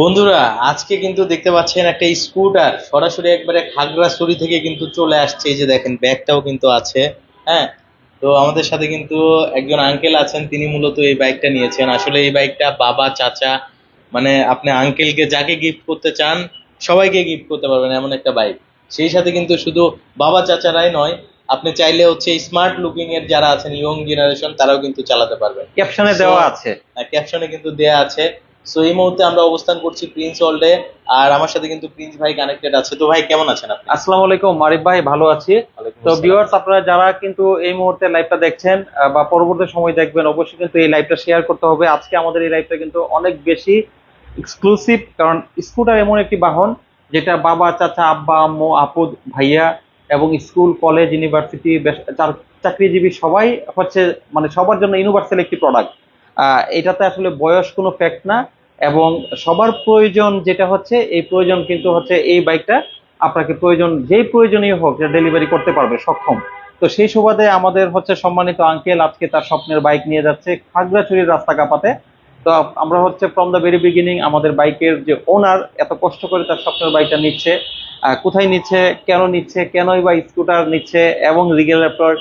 বন্ধুরা আজকে কিন্তু দেখতে পাচ্ছেন একটা স্কুটার। সরাসরি একবারে খাগড়াছড়ি থেকে কিন্তু চলে আসছে। এই যে দেখেন ব্যাগটাও কিন্তু আছে হ্যাঁ? তো আমাদের সাথে কিন্তু একজন আঙ্কেল আছেন তিনি মূলত এই বাইকটা নিয়েছেন। আসলে এই বাইকটা বাবা চাচা মানে আপনি আঙ্কেলকে যাকে গিফট করতে চান সবাইকে গিফট করতে পারবেন এমন একটা বাইক সেই সাথে কিন্তু শুধু বাবা চাচারাই নয় আপনি চাইলে হচ্ছে স্মার্ট লুকিং এর যারা আছেন ইয়ং জেনারেশন তারাও কিন্তু চালাতে পারবেন। ক্যাপশনে দেওয়া আছে। ক্যাপশনে কিন্তু দেয়া আছে। সো এই মুহূর্তে আমরা অবস্থান করছি প্রিন্স ওয়ার্ল্ডে আর আমার সাথে কিন্তু প্রিন্স ভাই কানেক্টেড আছে। তো ভাই কেমন আছেন আপনি? আসসালামু আলাইকুম মারিফ ভাই ভালো আছি। তো ভিউয়ার্স আপনারা যারা কিন্তু এই মুহূর্তে লাইভটা দেখছেন বা পরবর্তী সময় দেখবেন অবশ্যই কিন্তু এই লাইভটা শেয়ার করতে হবে। আজকে আমাদের এই লাইভটা কিন্তু অনেক বেশি এক্সক্লুসিভ কারণ স্কুটার এমন একটি বাহন যেটা বাবা চাচা আব্বা আম্মু আপু ভাইয়া এবং স্কুল কলেজ ইউনিভার্সিটি চাকরিজীবী সবাই হচ্ছে মানে সবার জন্য ইউনিভার্সাল একটি প্রোডাক্ট এটাতে আসলে বয়স কোনো ফ্যাক্ট না। এবং সবার প্রয়োজন যেটা হচ্ছে, এই প্রয়োজন কিন্তু হচ্ছে এই বাইকটা আপনাকে প্রয়োজন, যেই প্রয়োজনীয় হোক ডেলিভারি করতে পারবে, সক্ষম। তো সেই সুবাদে আমাদের হচ্ছে সম্মানিত আঙ্কেল আজকে তার স্বপ্নের বাইক নিয়ে যাচ্ছে খাগড়াছড়ির রাস্তা কাপাতে তো আমরা হচ্ছে ফ্রম দ্য ভেরি বিগিনিং আমাদের বাইকের যে ওনার এত কষ্ট করে তার স্বপ্নের বাইকটা নিচ্ছে কোথায় নিচ্ছে, কেন নিচ্ছে, কেনই বা স্কুটার নিচ্ছে এবং রিগেল র্যাপটর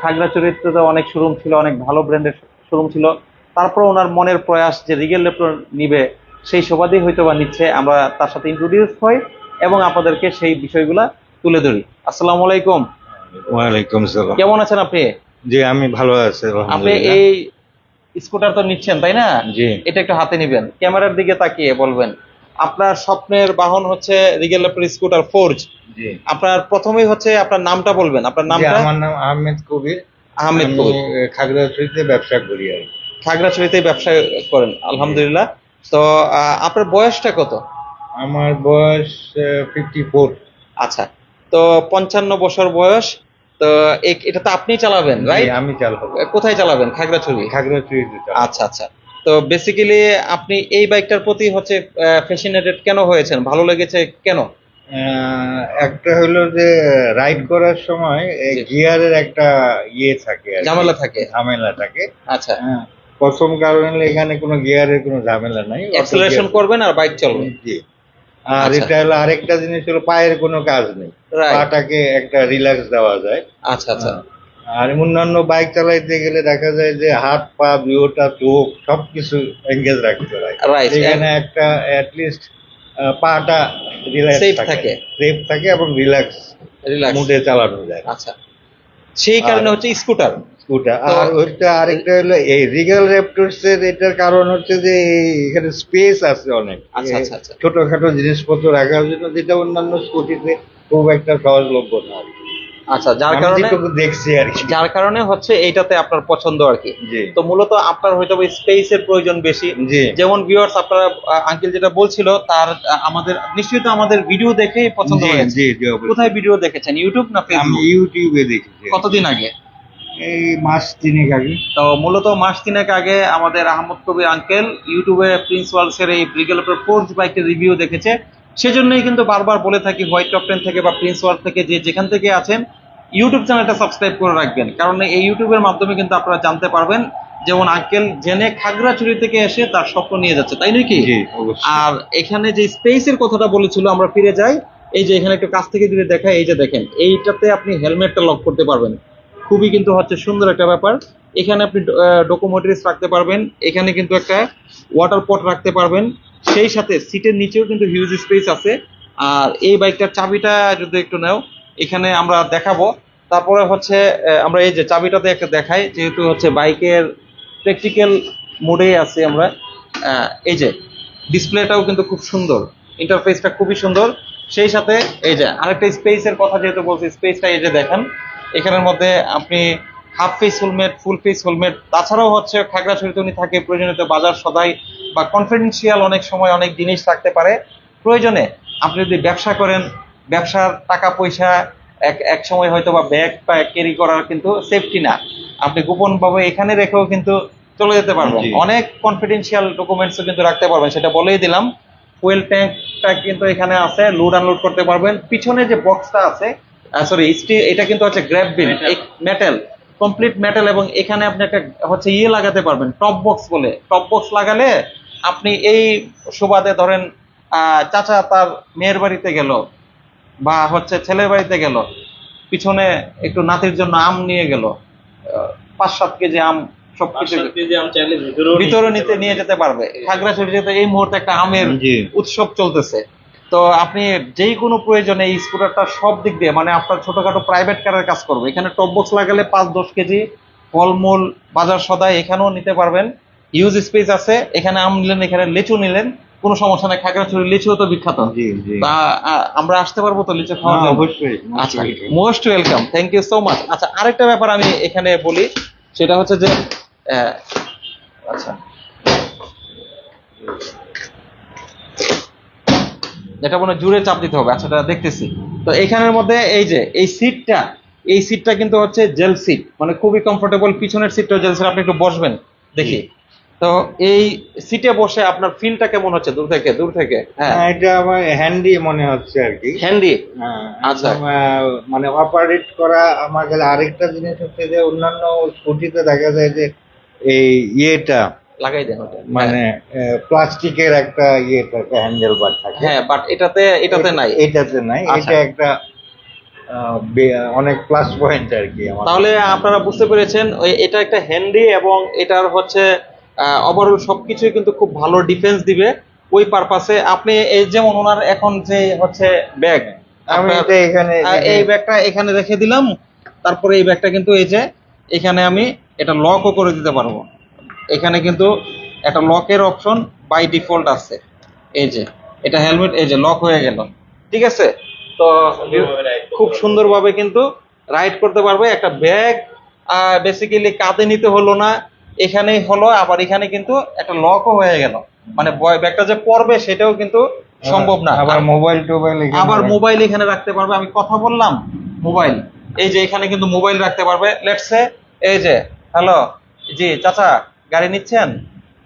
খাগড়াছড়িতে তো অনেক শোরুম ছিল, অনেক ভালো ব্র্যান্ডের শোরুম ছিল। তারপর ওনার মনের প্রয়াস যে রিগেল ল্যাপটপ নিবে সেই সুবাদেই হয়তো বা নিচ্ছে আমরা তার সাথে ইন্ট্রোডিউস হই এবং আপনাদেরকে সেই বিষয়গুলা তুলে ধরি। আসসালামু আলাইকুম। ওয়ালাইকুম সালাম কেমন আছেন আপনি? জি আমি ভালো আছি আপনি এই স্কুটার তো নিচ্ছেন তাই না? জি। এটা একটু হাতে নেবেন। ক্যামেরার দিকে তাকিয়ে বলবেন। আপনার স্বপ্নের বাহন হচ্ছে Rigel laptop scooter four G. আপনার প্রথমেই হচ্ছে আপনার নামটা বলবেন। আপনার নামটা? আমার নাম আহমেদ কবির। আহমেদ কবির। খাগড়াছড়িতে ব্যবসা করি আর কি। খাগড়াছড়িতে ব্যবসা করেন আলহামদুলিল্লাহ। তো আপনার বয়সটা কত? আমার বয়স ফিফটি ফোর আচ্ছা তো পঞ্চান্ন বছর বয়স তো এটা তো আপনি চালাবেন রাইট আমি চালাবো। কোথায় চালাবেন? খাগড়াছড়ি? খাগড়াছড়িতে চালাবো। আচ্ছা আচ্ছা। তো বেসিক্যালি আপনি এই বাইকটার প্রতি হচ্ছে ফ্যাসিনেটেড কেন হয়েছেন? ভালো লেগেছে কেন? একটা হলো যে রাইড করার সময়। গিয়ারের একটা ইয়ে থাকে ঝামেলা থাকে। ঝামেলা থাকে। আচ্ছা। হ্যাঁ। প্রথম কারণ হলো এখানে কোনো গিয়ারের কোনো ঝামেলা নাই। অ্যাক্সেলারেশন করবেন আর বাইক চলবে। জি। আর আচ্ছা। এটা হলো আরেকটা জিনিস হলো পায়ের কোনো কাজ নেই। পাটাকে একটা রিল্যাক্স দেওয়া যায়। আচ্ছা আচ্ছা। আর অন্যান্য বাইক চালাইতে গেলে দেখা যায় যে হাত পা বিওটা চোখ সবকিছু এঙ্গেজ রাখতে হয়। রাইট এখানে একটা অ্যাটলিস্ট পাটা রিল্যাক্স। থাকে। সেফ থাকে এবং রিল্যাক্স রিল্যাক্স মুডে চালানো যায়। আচ্ছা। সেই কারণে হচ্ছে স্কুটার ওটা। আর ওইটা আরেকটা হলো এই রিগাল র্যাপটরস এর এটার কারণ হচ্ছে যে এখানে স্পেস আছে অনেক। আচ্ছা আচ্ছা আচ্ছা। ছোটখাটো জিনিসপত্র রাখার জন্য যেটা অন্যান্য স্কুটিতে খুব একটা সহজলভ্য না আচ্ছা যার কারণে দেখছি আর কি। যার কারণে হচ্ছে এইটাতে আপনার পছন্দ আর কি। তো মূলত আপনার হয়তো স্পেস এর প্রয়োজন বেশি। যেমন ভিউয়ার্স আপনারা আঙ্কেল যেটা বলছিল তার আমাদের নিশ্চয়ই তো আমাদের ভিডিও দেখেই পছন্দ হয়েছে। কোথায় ভিডিও দেখেছেন? ইউটিউব না ফেসবুক ইউটিউবে দেখেছি। কতদিন আগে? এই মাস তিনেক আগে। তো মূলত মাস তিনেক আগে আমাদের আহমদ কবির আঙ্কেল ইউটিউবে প্রিন্স এই ব্রিগেলের ফোর্স বাইকের রিভিউ দেখেছে। সেজন্যই কিন্তু বারবার বলে থাকি হোয়াইট টপ টেন থেকে বা প্রিন্স ওয়ার্ল্ড থেকে যে যেখান থেকে আছেন ইউটিউব চ্যানেলটা সাবস্ক্রাইব করে রাখবেন। কারণ এই ইউটিউবের মাধ্যমে কিন্তু আপনারা জানতে পারবেন যেমন আঙ্কেল জেনে খাগড়াছড়ি থেকে এসে তার স্বপ্ন নিয়ে যাচ্ছে তাই নয় কি আর এখানে যে স্পেসের কথাটা বলেছিল আমরা ফিরে যাই। এই যে এখানে একটু কাছ থেকে দূরে দেখায় এই যে দেখেন এইটাতে আপনি হেলমেটটা লক করতে পারবেন। খুবই কিন্তু হচ্ছে সুন্দর একটা ব্যাপার। এখানে আপনি ডকুমেন্টারিজ রাখতে পারবেন। এখানে কিন্তু একটা ওয়াটার পট রাখতে পারবেন। সেই সাথে সিটের নিচেও কিন্তু হিউজ স্পেস আছে। আর এই বাইকটার চাবিটা যদি একটু নাও, এখানে আমরা দেখাবো। তারপরে হচ্ছে আমরা এই যে চাবিটাতে একটা দেখাই, যেহেতু হচ্ছে বাইকের প্র্যাকটিক্যাল মোডে আছে আমরা। এই যে ডিসপ্লেটাও কিন্তু খুব সুন্দর। ইন্টারফেসটা খুবই সুন্দর। সেই সাথে এই যে আরেকটা স্পেসের কথা যেহেতু বলছি স্পেসটা এই যে দেখেন। এখানের মধ্যে আপনি half face helmet full face helmet তাছাড়াও হচ্ছে খাগড়াছড়িতে উনি থাকে প্রয়োজনীয় বাজার সদাই বা কনফিডেন্সিয়াল অনেক সময় অনেক জিনিস থাকতে পারে। প্রয়োজনে আপনি যদি ব্যবসা করেন ব্যবসার টাকা পয়সা এক এক সময় হয়তো বা ব্যাগ বা ক্যারি করার কিন্তু সেফটি না। আপনি গোপনভাবে এখানে রেখেও কিন্তু চলে যেতে পারবেন। অনেক কনফিডেন্সিয়াল ডকুমেন্টসও কিন্তু রাখতে পারবেন সেটা বলেই দিলাম। ফুয়েল ট্যাঙ্কটা কিন্তু এখানে আছে লোড আনলোড করতে পারবেন। পিছনে যে বক্সটা আছে সরি এটা কিন্তু হচ্ছে গ্র্যাব বিল মেটাল কমপ্লিট মেটাল এবং এখানে আপনি একটা হচ্ছে ইয়ে লাগাতে পারবেন টপ বক্স বলে। টপ বক্স লাগালে আপনি এই সুবাদে ধরেন চাচা তার মেয়ের বাড়িতে গেল বা হচ্ছে ছেলের বাড়িতে গেল পিছনে একটু নাতির জন্য আম নিয়ে গেল পাঁচ সাত কেজি আম সবকিছু ভিতরে নিতে নিয়ে যেতে পারবে। খাগড়াছড়িতে এই মুহূর্তে একটা আমের উৎসব চলতেছে তো আপনি যেই কোনো প্রয়োজনে এই স্কুটারটা সব দিক দিয়ে মানে আপনার ছোটখাটো প্রাইভেট কারের কাজ করবে। এখানে টপ বক্স লাগালে পাঁচ দশ কেজি ফলমূল বাজার সদাই এখানেও নিতে পারবেন। ইউজ স্পেস আছে এখানে আম নিলেন এখানে লিচু নিলেন কোনো সমস্যা নাই খাগড়াছড়ি লিচুও তো বিখ্যাত। জি জি। তা আমরা আসতে পারব তো লিচু হ্যাঁ, অবশ্যই। আচ্ছা most welcome thank you so much আচ্ছা আরেকটা ব্যাপার আমি এখানে বলি সেটা হচ্ছে যে আচ্ছা। এটা মনে জুড়ে চাপ দিতে হবে। আচ্ছা এটা দেখতেছি। তো এখানের মধ্যে এই যে এই সিটটা এই সিটটা কিন্তু হচ্ছে জেল সিট মানে খুবই কমফোর্টেবল পিছনের সিটটা জেল সিট আপনি একটু বসবেন দেখি। তো এই সিটে বসে আপনার ফিলটা কেমন হচ্ছে? দূর থেকে দূর থেকে হ্যাঁ। হ্যাঁ, এটা আমার হ্যান্ডি মনে হচ্ছে আর কি। হ্যান্ডি হ্যাঁ, আচ্ছা। মানে অপারেট করা আমার কাছে আরেকটা জিনিস হচ্ছে যে অন্যান্য স্কুটিতে দেখা যায় যে এই ইয়েটা লাগাই দেন ওটা। মানে প্লাস্টিকের একটা ইয়ে থাকে হ্যান্ডেল বার থাকে। হ্যাঁ বাট এটাতে এটাতে নাই। এটাতে নাই। আচ্ছা। এটা একটা অনেক প্লাস পয়েন্ট আর কি তাহলে আপনারা বুঝতে পেরেছেন এটা একটা হ্যান্ডি এবং এটার হচ্ছে ওভারঅল সবকিছুই কিন্তু খুব ভালো ডিফেন্স দিবে। ওই পারপাসে আপনি এই যেমন ওনার এখন যে হচ্ছে ব্যাগ আমি এটা এখানে এই ব্যাগটা এখানে রেখে দিলাম তারপরে এই ব্যাগটা কিন্তু এই যে এখানে আমি এটা লকও করে দিতে পারব। এখানে কিন্তু একটা লকের অপশন বাই ডিফল্ট আছে। এই যে এটা হেলমেট এই যে লক হয়ে গেল। ঠিক আছে? তো খুব সুন্দরভাবে কিন্তু রাইড করতে পারবে। একটা ব্যাগ বেসিক্যালি কাঁধে নিতে হলো না। এখানেই হলো আবার এখানে কিন্তু একটা লকও হয়ে গেল। মানে ব্যাগটা যে পড়বে সেটাও কিন্তু সম্ভব না। আবার মোবাইল টোবাইল আবার মোবাইল এখানে রাখতে পারবে। আমি কথা বললাম মোবাইল এই যে এখানে কিন্তু মোবাইল রাখতে পারবে। লেটসে এই যে হ্যালো জি চাচা। গাড়ি নিচ্ছেন?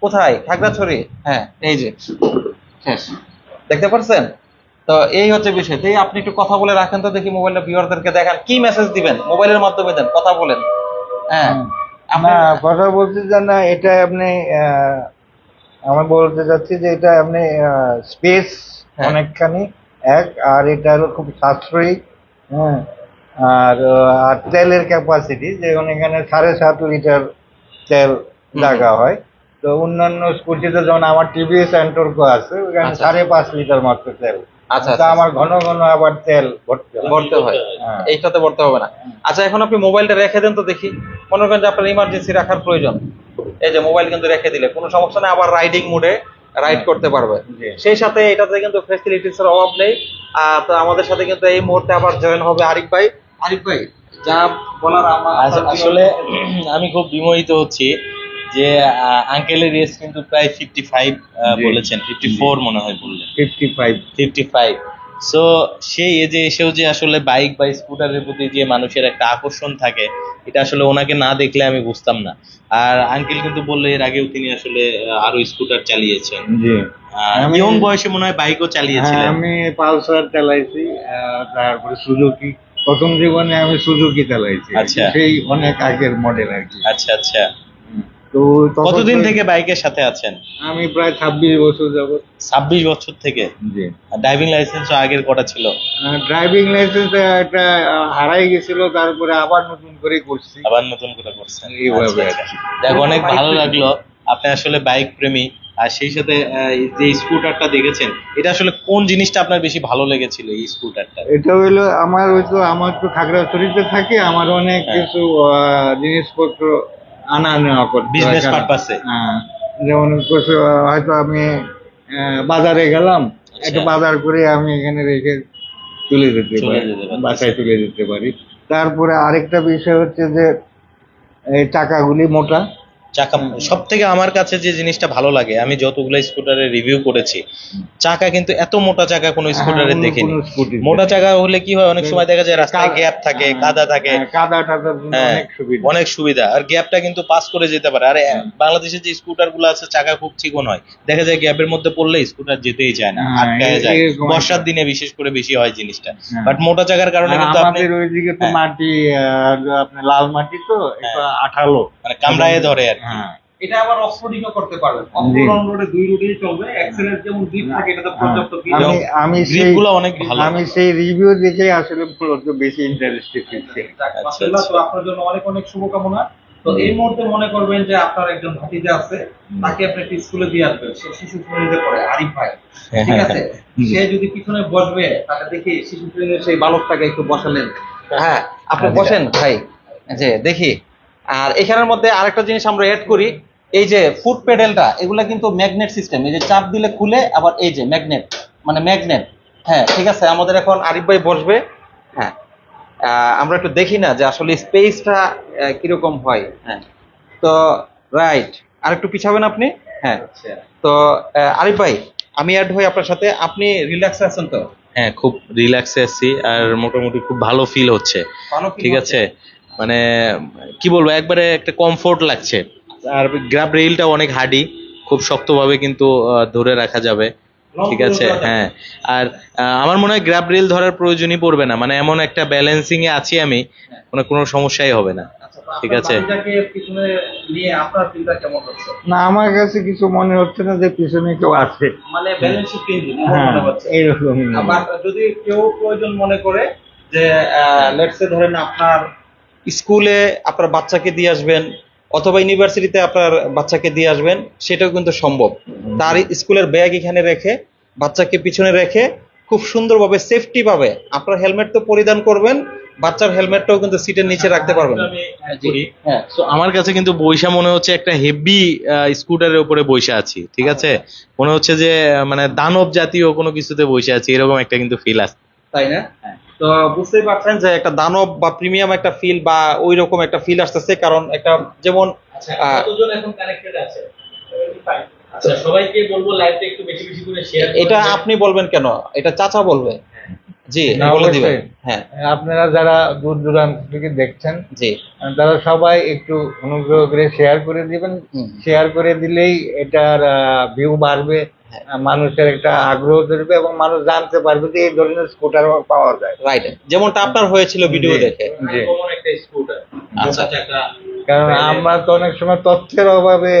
কোথায়? খাগড়াছড়ি? হ্যাঁ এই যে। শেষ দেখতে পারছেন? তো এই হচ্ছে বিষয়। তো এই আপনি একটু কথা বলে রাখেন তো দেখি মোবাইলটা ভিউয়ারদেরকে দেখান। কি মেসেজ দিবেন? মোবাইলের মাধ্যমে দেন কথা বলেন। হ্যাঁ। না কথা বলতে চান না এটা আপনি আমি বলতে চাচ্ছি যে এটা আপনি স্পেস হ্যাঁ। অনেকখানি এক আর এটা হলো খুব সাশ্রয়ী হ্যাঁ। আর আর তেলের ক্যাপাসিটি যেমন এখানে সাড়ে সাত লিটার তেল লাগা হয়। তো অন্যান্য স্কুটিতে যেমন আমার টিভিএস অ্যান্টর্কো আছে ওখানে আচ্ছা। সাড়ে পাঁচ লিটার মাত্র তেল। আচ্ছা আচ্ছা। আমার ঘন ঘন আবার তেল ভরতে হয়। হয়। এইটাতে ভরতে হবে না। আচ্ছা এখন আপনি মোবাইলটা রেখে দেন তো দেখি। মনে করেন যে আপনার ইমার্জেন্সি রাখার প্রয়োজন। এই যে মোবাইল কিন্তু রেখে দিলে কোনো সমস্যা নেই আবার রাইডিং মোডে রাইড করতে পারবে। সেই সাথে এটাতে কিন্তু ফেসিলিটিস এর অভাব নেই। আহ, তো আমাদের সাথে কিন্তু এই মুহূর্তে আবার জয়েন হবে আরিফ ভাই। আরিফ ভাই যা বলার আমার আসলে আমি খুব বিমোহিত হচ্ছি। যে আঙ্কেলের এজ কিন্তু প্রায় ফিফটি ফাইভ বলেছেন। ফিফটি ফোর মনে হয় বললেন। 55 ফিফটি ফাইভ সো সেই এজে এসেও যে আসলে বাইক বা স্কুটারের প্রতি যে মানুষের একটা আকর্ষণ থাকে এটা আসলে ওনাকে না দেখলে আমি বুঝতাম না। আর আঙ্কেল কিন্তু বললে এর আগেও তিনি আসলে আরও স্কুটার চালিয়েছেন। জি। আমি- ইয়ং বয়সে মনে হয় বাইকও হ্যাঁ চালিয়েছিলেন আমি পালসার চালাইছি তারপরে সুজুকি। প্রথম জীবনে আমি সুজুকি চালাইছি। আচ্ছা। সেই অনেক আগের মডেল আর কি। আচ্ছা আচ্ছা। তো কতদিন তো- থেকে বাইকের সাথে আছেন? আমি প্রায় ছাব্বিশ বছর যাবত। ছাব্বিশ বছর থেকে? জি। ড্রাইভিং লাইসেন্সও আগের কটা ছিল? ড্রাইভিং লাইসেন্স একটা হারাই গেছিল তারপরে আবার নতুন করে করছি। আবার নতুন করে করছেন? এইভাবে আচ্ছা, কি। দেখ অনেক ভালো লাগল। আপনি আসলে বাইক প্রেমী। আর সেই সাথে যে স্কুটারটা দেখেছেন এটা আসলে কোন জিনিসটা আপনার বেশি ভালো লেগেছিল এই স্কুটারটা এটা হইল আমার হয়তো আমার তো খাগড়াছড়িতে থাকে আমার অনেক হ্যাঁ। কিছু জিনিসপত্র আনা নেওয়া করতে বিজনেস পারপাসে হ্যাঁ, যেমন হয়তো আমি আহ, বাজারে গেলাম একটা বাজার করে আমি এখানে রেখে তুলে দিতে পারি যেতে পারি। বাসায় তুলে দিতে পারি। তারপরে আরেকটা বিষয় হচ্ছে যে এই টাকাগুলি মোটা চাকা সব থেকে আমার কাছে যে জিনিসটা ভালো লাগে আমি যতগুলো স্কুটারের রিভিউ করেছি চাকা কিন্তু এত মোটা চাকা কোনো স্কুটারে হ্যাঁ, দেখিনি। মোটা চাকা হলে কি হয় অনেক সময় দেখা যায় রাস্তায় গ্যাপ থাকে হ্যাঁ, কাদা থাকে। হ্যাঁ, কাদা টাদার জন্য হ্যাঁ, অনেক সুবিধা। অনেক সুবিধা। আর গ্যাপটা কিন্তু পাস করে যেতে পারে। আরে বাংলাদেশের যে স্কুটারগুলো আছে চাকা খুব চিকন হয়। দেখা যায় গ্যাপের মধ্যে পড়লে স্কুটার যেতেই চায় না হ্যাঁ, আটকায় যায়। বর্ষার দিনে বিশেষ করে বেশি হয় জিনিসটা। হ্যাঁ। বাট মোটা চাকার কারণে কিন্তু আপনি আমাদের ওইদিকে তো হ্যাঁ। মাটি আপনার লাল মাটি তো আঠালো। মানে কামড়ায় ধরে আর হ্যাঁ। এটা আবার অফ রোডিংও করতে পারবেন। অফ জি। রোডে দুই রোডেই চলবে এক্সেলের যেমন গ্রিপ থাকে এটাতে পর্যাপ্ত grip আমি আমি সেই গুলো অনেক ভালো। আমি সেই রিভিউ দেখে আসলে মূলত বেশি ইন্টারেস্টেড হচ্ছে আচ্ছা, মাশাআল্লাহ, আচ্ছা। তো আপনার জন্য অনেক অনেক শুভকামনা। তো এই মুহূর্তে মনে করবেন যে আপনার একজন ভাতিজা আছে তাকে আপনি একটি স্কুলে দিয়ে আসবেন। সে শিশু শ্রেণীতে পড়ে আরিফ ভাই। ঠিক আছে? সে যদি পিছনে বসবে তাহলে দেখি শিশু শ্রেণির সেই বালকটাকে একটু বসালেন। হ্যাঁ। আপনি বসেন ভাই। যে দেখি। আর এখানের মধ্যে আরেকটা জিনিস আমরা এড করি এই যে ফুট পেডেলটা এগুলা কিন্তু ম্যাগনেট সিস্টেম এই যে চাপ দিলে খুলে আবার এই যে ম্যাগনেট মানে ম্যাগনেট হ্যাঁ ঠিক আছে আমাদের এখন আরিফ ভাই বসবে। হ্যাঁ আমরা একটু দেখি না যে আসলে স্পেসটা কীরকম হয়। হ্যাঁ তো রাইট আর একটু পিছাবেন আপনি? হ্যাঁ তো আরিফ ভাই আমি অ্যাড হই আপনার সাথে আপনি রিল্যাক্স আছেন তো? হ্যাঁ খুব রিল্যাক্সে আছি আর মোটামুটি খুব ভালো ফিল হচ্ছে। ঠিক আছে? মানে কি বলব একবারে একটা কমফোর্ট লাগছে। আর গ্রাব রেইলটা অনেক হার্ডি খুব শক্তভাবে কিন্তু ধরে রাখা যাবে। ঠিক আছে হ্যাঁ। আর আমার মনে হয় গ্রাব রেল ধরার প্রয়োজনই পড়বে না। মানে এমন একটা ব্যালেন্সিং এ আছি আমি মানে কোনো সমস্যাই হবে না। ঠিক আছে। বাচ্চাকে পিছনে নিয়ে আপনার ফিলটা কেমন হচ্ছে? না আমার কাছে কিছু মনে হচ্ছে না যে পিছনে কেউ আছে। মানে ব্যালেন্স হয়। যদি কেউ প্রয়োজন মনে করে যে লেটসে ধরেন আপনার স্কুলে আপনার বাচ্চাকে দিয়ে আসবেন অথবা ইউনিভার্সিটিতে আপনার বাচ্চাকে দিয়ে আসবেন সেটাও কিন্তু সম্ভব। তার স্কুলের ব্যাগ এখানে রেখে বাচ্চাকে পিছনে রেখে খুব সুন্দরভাবে সেফটি পাবে আপনার হেলমেট তো পরিধান করবেন বাচ্চার হেলমেটটাও কিন্তু সিটের নিচে রাখতে পারবেন। হ্যাঁ তো আমার কাছে কিন্তু বৈশা মনে হচ্ছে একটা হেভি স্কুটারের উপরে বৈশা আছি ঠিক আছে? মনে হচ্ছে যে মানে দানব জাতীয় কোনো কিছুতে বসে আছি এরকম একটা কিন্তু ফিল আছে। তাই না? তো বুঝতেই পারছেন যে একটা দানব বা প্রিমিয়াম একটা ফিল বা ওই রকম একটা ফিল আসতেছে কারণ একটা যেমন আহ, কতজন এখন কানেক্টেড আছে? আচ্ছা সবাইকে বলব লাইভটা একটু বেশি বেশি করে শেয়ার এটা আপনি বলবেন কেন? এটা চাচা বলবে। জি বলে দিবেন। হ্যাঁ। আপনারা যারা দূর দূরান্ত থেকে দেখছেন জি। তারা সবাই একটু অনুগ্রহ করে শেয়ার করে দিবেন। শেয়ার করে দিলেই এটার ভিউ বাড়বে। হ্যাঁ। মানুষের একটা আগ্রহ ধরবে এবং মানুষ জানতে পারবে যে এই ধরনের স্কুটার পাওয়া যায়। রাইট যেমনটা আপনার হয়েছিল ভিডিও দেখে। জি। আচ্ছা। কারণ আমরা তো অনেক সময় তথ্যের অভাবে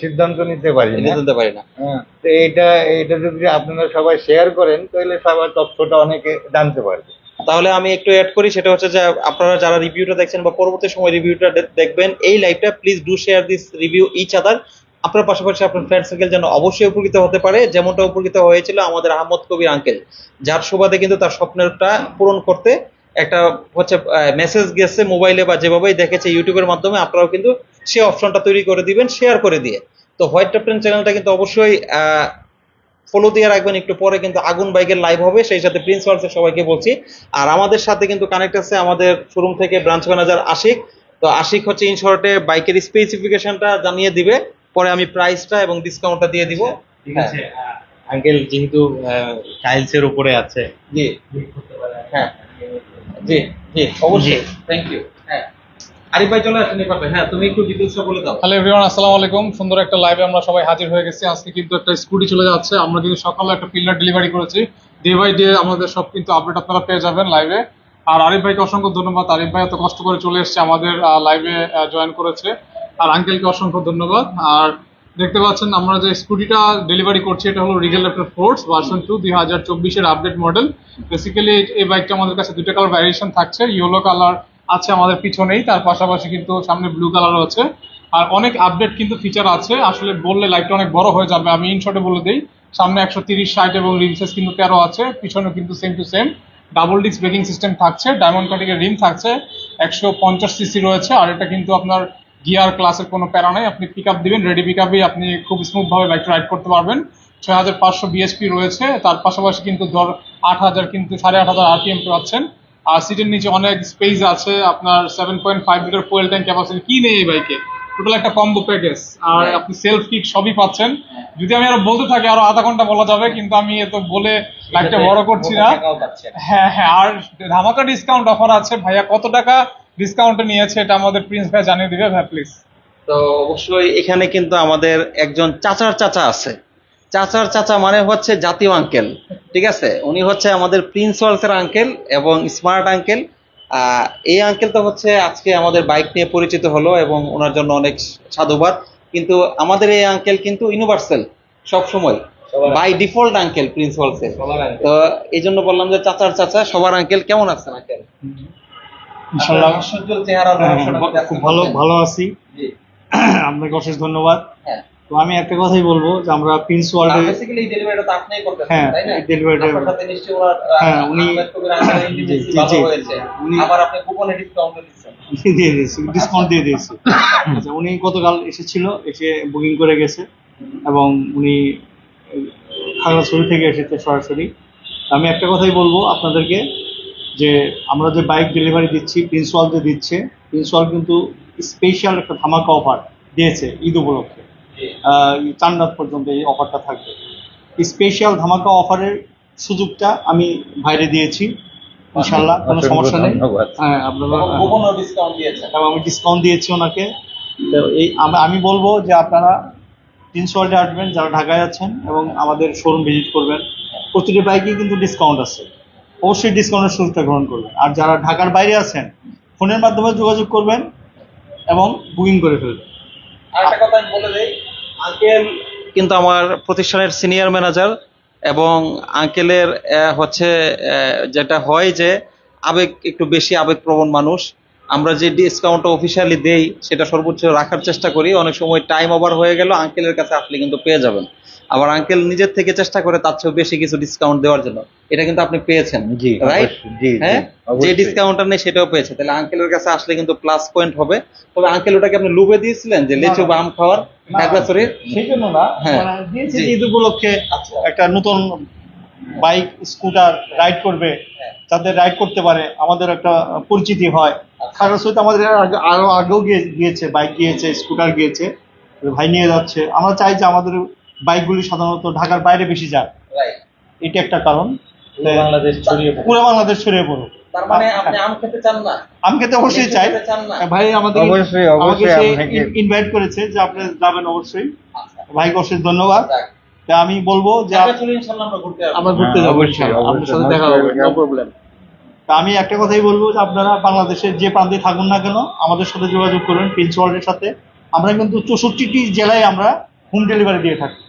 সিদ্ধান্ত নিতে পারি এটা না জানতে পারি না। হ্যাঁ, তো এইটা এইটা যদি আপনারা সবাই শেয়ার করেন তাহলে সবার তথ্যটা অনেকে জানতে পারবে। তাহলে আমি একটু অ্যাড করি সেটা হচ্ছে যে আপনারা যারা রিভিউটা দেখছেন বা পরবর্তী সময় রিভিউটা দেখবেন এই লাইভটা please do share this review each other আপনার পাশাপাশি আপনার ফ্রেন্ড সার্কেল যেন অবশ্যই উপকৃত হতে পারে, যেমনটা উপকৃত হয়েছিল আমাদের আহমদ কবির আঙ্কেল যার সুবাদে কিন্তু তার স্বপ্নটা পূরণ করতে একটা হচ্ছে মেসেজ গেছে মোবাইলে বা যেভাবেই দেখেছে ইউটিউবের মাধ্যমে, আপনারাও কিন্তু সেই অপশনটা তৈরি করে দিবেন শেয়ার করে দিয়ে। তো হোয়াইট ক্যাপ্টেন চ্যানেলটা কিন্তু অবশ্যই ফলো দিয়ে রাখবেন, একটু পরে কিন্তু আগুন বাইকের লাইভ হবে, সেই সাথে প্রিন্স সবাইকে বলছি। আর আমাদের সাথে কিন্তু কানেক্ট আছে আমাদের শোরুম থেকে ব্রাঞ্চ ম্যানেজার আশিক তো আশিক হচ্ছে ইনশর্টে বাইকের স্পেসিফিকেশনটা জানিয়ে দিবে। পরে আমি প্রাইসটা এবং ডিসকাউন্টটা দিয়ে দিব। ঠিক আছে আঙ্কেল যেহেতু টাইলস এর উপরে আছে। জি। হ্যাঁ জি জি অবশ্যই। থ্যাংক ইউ হ্যাঁ। আরিফ ভাই চলে আসেন এবার হ্যাঁ তুমি একটু বলে দাও। হ্যালো এভরিওয়ান আসসালামু আলাইকুম। সুন্দর একটা লাইভে আমরা সবাই হাজির হয়ে গেছি। আজকে কিন্তু একটা স্কুটি চলে যাচ্ছে। আমরা কিন্তু সকালে একটা পিলার ডেলিভারি করেছি। ডে বাই ডে আমাদের সব কিন্তু আপডেট আপনারা পেয়ে যাবেন লাইভে আর আরিফ ভাইকে অসংখ্য ধন্যবাদ। আরিফ ভাই এত কষ্ট করে চলে এসেছে আমাদের লাইভে জয়েন করেছে। আর আঙ্কেলকে অসংখ্য ধন্যবাদ। আর দেখতে পাচ্ছেন আমরা যে স্কুটিটা ডেলিভারি করছি, এটা হলো Rigel laptop force version two দুই হাজার চব্বিশের আপডেট মডেল বেসিক্যালি এই বাইকটা আমাদের কাছে দুটো কালার ভ্যারিয়েশন থাকছে। ইয়েলো কালার আছে আমাদের পিছনেই, তার পাশাপাশি কিন্তু সামনে ব্লু কালারও আছে। আর অনেক আপডেট কিন্তু ফিচার আছে। আসলে বললে লাইটটা অনেক বড় হয়ে যাবে, আমি ইনশটে বলে দিই। সামনে একশো তিরিশ, ষাট এবং রিমসেস কিন্তু তেরো আছে পিছনে কিন্তু same to same double disc braking system থাকছে ডায়মন্ড কাটিং এর রিম থাকছে, একশো পঞ্চাশ সিসি রয়েছে, আর এটা কিন্তু আপনার গিয়ার ক্লাসের কোনো প্যারা নেই। আপনি পিক আপ দিবেন রেডি পিক আপেই আপনি খুব স্মুথ ভাবে বাইকটা রাইড করতে পারবেন। ছয় হাজার পাঁচশো বিএসপি রয়েছে তার পাশাপাশি কিন্তু ধর আট হাজার কিন্তু সাড়ে আট হাজার আরপিএম পাচ্ছেন। আর সিটের নিচে অনেক স্পেস আছে আপনার seven point five litre fuel tank capacity কি নেই এই বাইকে টোটাল একটা কম্বো প্যাকেজ আর আপনি সেলফ কিক সবই পাচ্ছেন। যদি আমি আরও বলতে থাকি আরও আধা ঘণ্টা বলা যাবে কিন্তু আমি এত বলে লাইফটা বড় করছি না। হ্যাঁ হ্যাঁ আর ধামাকা ডিসকাউন্ট অফার আছে। ভাইয়া কত টাকা? ডিসকাউন্টে নিয়েছে এটা আমাদের প্রিন্স ভাই জানিয়ে দিবে ভাই প্লিজ তো অবশ্যই এখানে কিন্তু আমাদের একজন চাচার চাচা আছে। চাচার চাচা মানে হচ্ছে জাতীয় আঙ্কেল ঠিক আছে? উনি হচ্ছে আমাদের প্রিন্স ওয়ালসের আঙ্কেল এবং স্মার্ট আঙ্কেল এই আঙ্কেল তো হচ্ছে আজকে আমাদের বাইক নিয়ে পরিচিত হলো এবং ওনার জন্য অনেক সাধুবাদ। কিন্তু আমাদের এই আঙ্কেল কিন্তু ইউনিভার্সাল সব সময় by default uncle prince wholesale তো এই জন্য বললাম যে চাচার চাচা সবার আঙ্কেল কেমন আছেন? আঙ্কেল ইনশাল্লাহ হ্যাঁ, মানুষটা খুব ভালো ভালো আছি। আপনাকে অশেষ ধন্যবাদ। হ্যাঁ। তো আমি একটা কথাই বলব যে আমরা প্রিন্স ওয়ার্ল্ডে ডেলিভারিটা হ্যাঁ, উনি- জি, দিয়ে দিয়েছি ডিসকাউন্ট দিয়ে দিয়েছি। আচ্ছা উনি গতকাল এসেছিল এসে বুকিং করে গেছে এবং উনি খাগড়াছড়ি থেকে এসেছে সরাসরি। আমি একটা কথাই বলব আপনাদেরকে যে আমরা যে বাইক ডেলিভারি দিচ্ছি প্রিন্স ওয়ার্ল্ডে দিচ্ছে প্রিন্স ওয়ার্ল্ড কিন্তু স্পেশাল একটা ধামাকা অফার দিয়েছে ঈদ উপলক্ষে। আহ, চার রাত পর্যন্ত এই অফারটা থাকবে। স্পেশাল ধামাকা অফারের সুযোগটা আমি বাইরে দিয়েছি ইনশাল্লাহ কোনো সমস্যা নেই। হ্যাঁ আপনারা আমি ডিসকাউন্ট দিয়েছি ওনাকে। তো এই আমি বলব যে আপনারা ওয়ার্ল্ডে আসবেন যারা ঢাকায় আছেন এবং আমাদের শোরুম ভিজিট করবেন প্রতিটি বাইকেই কিন্তু ডিসকাউন্ট আছে। অবশ্যই ডিসকাউন্টের সুযোগটা গ্রহণ করবেন। আর যারা ঢাকার বাইরে আছেন, ফোনের মাধ্যমে যোগাযোগ করবেন এবং বুকিং করে ফেলবেন। আঙ্কেল কিন্তু আমার প্রতিষ্ঠানের সিনিয়র ম্যানেজার এবং আঙ্কেলের হচ্ছে যেটা হয় যে, আবেগ একটু বেশি আবেগপ্রবণ মানুষ। আমরা যে ডিসকাউন্টটা অফিসিয়ালি দেই, সেটা সর্বোচ্চ রাখার চেষ্টা করি। অনেক সময় টাইম ওভার হয়ে গেল আঙ্কেলের কাছে আপনি কিন্তু পেয়ে যাবেন। আবার আঙ্কেল নিজের থেকে চেষ্টা করে তার চেয়েও বেশি কিছু ডিসকাউন্ট দেওয়ার জন্য। এটা কিন্তু আপনি পেয়েছেন জি রাইট হ্যাঁ? যে। ডিসকাউন্টটা নেই সেটাও পেয়েছে। তাহলে আঙ্কেলের কাছে আসলে কিন্তু প্লাস পয়েন্ট হবে। তবে আঙ্কেল ওটাকে আপনি লুবে দিয়েছিলেন যে লেচু বা আম খাওয়ার খাগড়াছড়ির সেই জন্য না হ্যাঁ। মানে দিয়েছি ঈদ উপলক্ষে আচ্ছা। একটা নতুন বাইক স্কুটার রাইড করবে। হ্যাঁ। যাদের রাইড করতে পারে আমাদের একটা পরিচিতি হয়। আচ্ছা। সহিত আমাদের আরও আগেও গিয়ে গিয়েছে বাইক গিয়েছে স্কুটার গিয়েছে। ভাই নিয়ে যাচ্ছে। আমরা চাই যে আমাদের বাইকগুলি সাধারণত ঢাকার বাইরে বেশি যায়। রাইট এটা একটা কারণ। পুরো বাংলাদেশ ছড়িয়ে পড়ুক। তার মানে আম খেতে অবশ্যই চাই। ভাই আমাদের অবশ্যই, আমাকে অবশ্যই সে আপনাকে- ইনভাইট করেছে যে আপনি যাবেন অবশ্যই। আচ্ছা। ভাইকে অশেষ ধন্যবাদ। তা আমি বলব যে আপ- খাগড়াছড়ি ইনশাআল্লাহ আমরা ঘুরতে যাব। আমরা ঘুরতে হ্যাঁ, যাব অবশ্যই, ইনশাআল্লাহ। আপনার সাথে দেখা হবে নো প্রবলেম তা আমি একটা কথাই বলব যে আপনারা বাংলাদেশের যে প্রান্তে থাকুন না কেন আমাদের সাথে যোগাযোগ করবেন প্রিন্স ওয়ার্ল্ডের সাথে। আমরা কিন্তু চৌষট্টিটি জেলায় আমরা হোম ডেলিভারি দিয়ে থাকি।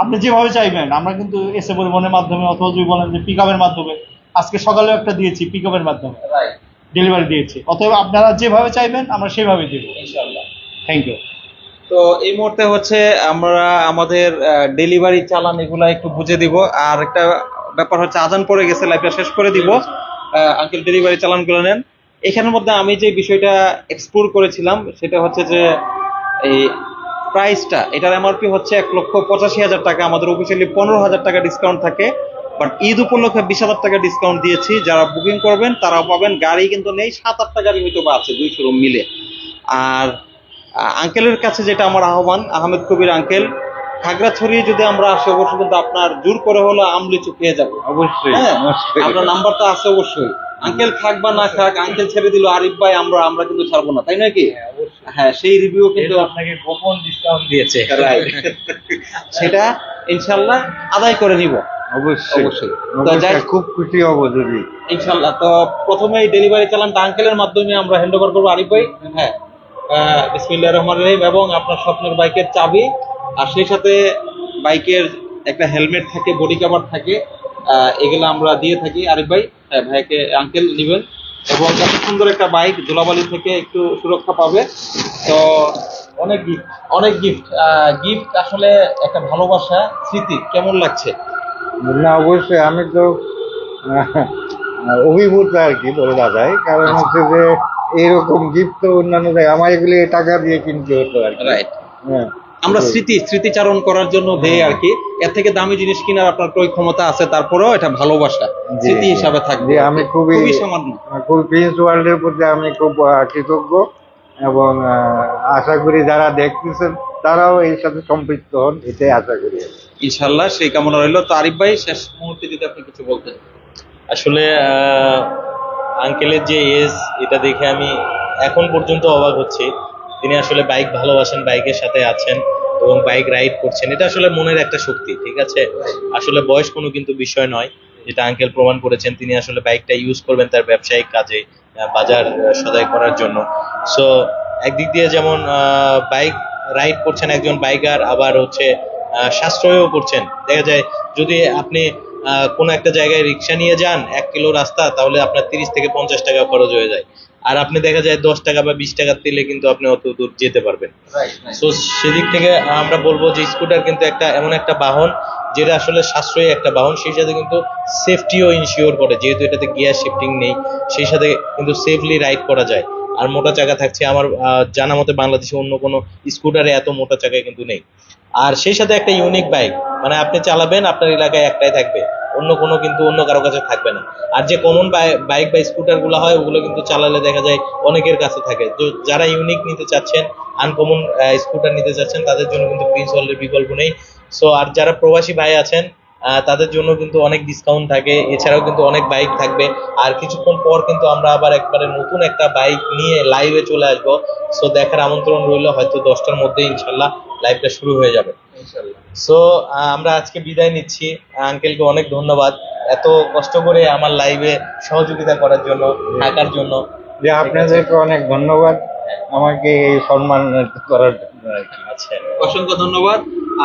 আপনি যেভাবে চাইবেন আমরা কিন্তু এসে পরিবহনের মাধ্যমে অথবা যদি বলেন যে পিক মাধ্যমে। আজকে সকালেও একটা দিয়েছি পিক মাধ্যমে। ডেলিভারি দিয়েছি। অতএব আপনারা যেভাবে চাইবেন আমরা সেভাবে দেব। ইনশাআল্লাহ। থ্যাংক ইউ তো এই মুহূর্তে হচ্ছে আমরা আমাদের ডেলিভারি চালান এগুলা একটু বুঝে দিব। আর একটা ব্যাপার হচ্ছে আজান পড়ে গেছে লাইফটা শেষ করে দিব। আঙ্কেল ডেলিভারি চালানগুলো নেন। এখানের মধ্যে আমি যে বিষয়টা এক্সপ্লোর করেছিলাম সেটা হচ্ছে যে এই প্রাইসটা এটার এমআরপি হচ্ছে এক লক্ষ পঁচাশি হাজার টাকা। আমাদের অফিসিয়ালি পনেরো হাজার টাকা ডিসকাউন্ট থাকে। বাট ঈদ উপলক্ষে বিশ হাজার টাকা ডিসকাউন্ট দিয়েছি। যারা বুকিং করবেন তারাও পাবেন। গাড়ি কিন্তু নেই সাত আটটা গাড়ি হয়তো বা আছে দুই শোরুম মিলে। আর আঙ্কেলের কাছে যেটা আমার আহ্বান আহমেদ কবির আঙ্কেল খাগড়াছড়ি যদি আমরা আসি অবশ্যই কিন্তু আপনার জোর করে হলো আমলিচু খেয়ে যাব। অবশ্যই হ্যাঁ? আপনার নাম্বারটা আছে অবশ্যই। আঙ্কেল খাক বা না খাক আঙ্কেল ছেড়ে দিল আরিফ ভাই আমরা আমরা কিন্তু ছাড়বো না তাই নয় কি? হ্যাঁ সেই রিভিউ কিন্তু আপনাকে গোপন ডিসকাউন্ট দিয়েছে। সেটা ইনশাল্লাহ আদায় করে নিব। অবশ্যই। অবশ্যই। তো যাই- খুব খুশি হব যদি। ইনশাল্লাহ। তো প্রথমে ডেলিভারি চালানটা আঙ্কেলের মাধ্যমে আমরা হ্যান্ড ওভার করব আরিফ ভাই। হ্যাঁ। বিসমিল্লাহ রহমান রহিম এবং আপনার স্বপ্নের বাইকের চাবি। আর সেই সাথে বাইকের একটা হেলমেট থাকে বডি কভার থাকে। আহ, এগুলো আমরা দিয়ে থাকি। আরিফ ভাই হ্যাঁ, ভাইকে আঙ্কেল নেবেন। এবং এত সুন্দর একটা বাইক ধুলাবালি থেকে একটু সুরক্ষা পাবে। তো অনেক গিফট অনেক গিফট গিফট আসলে একটা ভালোবাসা স্মৃতি। কেমন লাগছে? না অবশ্যই আমি তো অভিভূত আর কি বলা যায় কারণ আচ্ছা। হচ্ছে যে এইরকম গিফট তো অন্যান্য জায়গায় আমার এগুলি টাকা দিয়ে কিনতে হতো আর কি। রাইট হ্যাঁ। আমরা স্মৃতি স্মৃতিচারণ করার জন্য দেয় আর কি এর থেকে দামি জিনিস কেনার আপনার ক্রয় ক্ষমতা আছে তারপরেও এটা ভালোবাসা। স্মৃতি হিসাবে থাকবে আমি খুবই খুবই সামান্য। খুব প্রিন্স ওয়ার্ল্ডের প্রতি আমি খুব কৃতজ্ঞ। এবং আহ, আশা করি যারা দেখতেছেন তারাও এর সাথে সম্পৃক্ত হন এটাই আশা করি। ইনশাল্লাহ সেই কামনা রইল। তো আরিফ ভাই শেষ মুহূর্তে যদি আপনি কিছু বলতেন। আসলে আহ, আঙ্কেলের যে এজ এটা দেখে আমি এখন পর্যন্ত অবাক হচ্ছি। তিনি আসলে বাইক ভালোবাসেন বাইকের সাথে আছেন এবং বাইক রাইড করছেন। এটা আসলে মনের একটা শক্তি, ঠিক আছে? আসলে বয়স কোনো কিন্তু বিষয় নয়। যেটা আঙ্কেল প্রমাণ করেছেন, তিনি আসলে বাইকটা ইউজ করবেন তার ব্যবসায়িক কাজে বাজার সদাই করার জন্য। সো একদিক দিয়ে যেমন বাইক রাইড করছেন একজন বাইকার আবার হচ্ছে সাশ্রয়ও করছেন। দেখা যায়, যদি আপনি কোনো একটা জায়গায় রিক্সা নিয়ে যান, এক কিলো রাস্তা, তাহলে আপনার তিরিশ থেকে পঞ্চাশ টাকা খরচ হয়ে যায়। আর আপনি দেখা যায় দশ টাকা বা বিশ টাকার তেলে কিন্তু আপনি অত দূর যেতে পারবেন। সো সেদিক থেকে আমরা বলব যে স্কুটার কিন্তু একটা এমন একটা বাহন যেটা আসলে সাশ্রয়ী একটা বাহন সেই সাথে কিন্তু সেফটিও ইনশিওর করে। যেহেতু এটাতে গিয়ার শিফটিং নেই সেই সাথে কিন্তু সেফলি রাইড করা যায়। আর মোটা চাকা থাকছে আমার জানা মতে বাংলাদেশে অন্য কোনো স্কুটারে এত মোটা চাকা কিন্তু নেই। আর সেই সাথে একটা ইউনিক বাইক মানে আপনি চালাবেন, আপনার এলাকায় একটাই থাকবে। অন্য কোনো কিন্তু অন্য কারও কাছে থাকবে না। আর যে কমন বাইক বা স্কুটারগুলো হয়, ওগুলো কিন্তু চালালে দেখা যায় অনেকের কাছে থাকে। তো যারা ইউনিক নিতে চাচ্ছেন আনকমন স্কুটার নিতে চাচ্ছেন, তাদের জন্য কিন্তু প্রিন্স ওয়ার্ল্ডের বিকল্প নেই। সো আর যারা প্রবাসী ভাই আছেন তাদের জন্য কিন্তু অনেক ডিসকাউন্ট থাকে এছাড়াও কিন্তু অনেক বাইক থাকবে। আর কিছুক্ষণ পর কিন্তু আমরা আবার একবারে নতুন একটা বাইক নিয়ে লাইভে চলে আসব। সো দেখার আমন্ত্রণ রইল হয়তো দশটার মধ্যে ইনশাল্লাহ লাইভটা শুরু হয়ে যাবে। সো আমরা আজকে বিদায় নিচ্ছি। আঙ্কেলকে অনেক ধন্যবাদ। এত কষ্ট করে আমার লাইভে সহযোগিতা করার জন্য থাকার জন্য। যে আপনাদেরকে অনেক ধন্যবাদ। আমাকে সম্মান করার জন্য আর কি। আচ্ছা অসংখ্য ধন্যবাদ।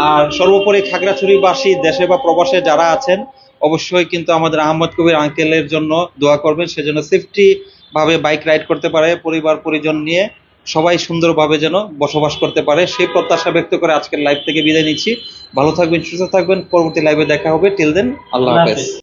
আর সর্বোপরি খাগড়াছড়িবাসী দেশে বা প্রবাসে যারা আছেন অবশ্যই কিন্তু আমাদের আহমদ কবির আঙ্কেলের জন্য দোয়া করবেন। সেজন্য সেফটি ভাবে বাইক রাইড করতে পারে পরিবার পরিজন নিয়ে সবাই সুন্দরভাবে যেন বসবাস করতে পারে। সেই প্রত্যাশা ব্যক্ত করে আজকের লাইভ থেকে বিদায় নিচ্ছি। ভালো থাকবেন সুস্থ থাকবেন। পরবর্তী লাইভে দেখা হবে। টিল দেন আল্লাহ হাফেজ।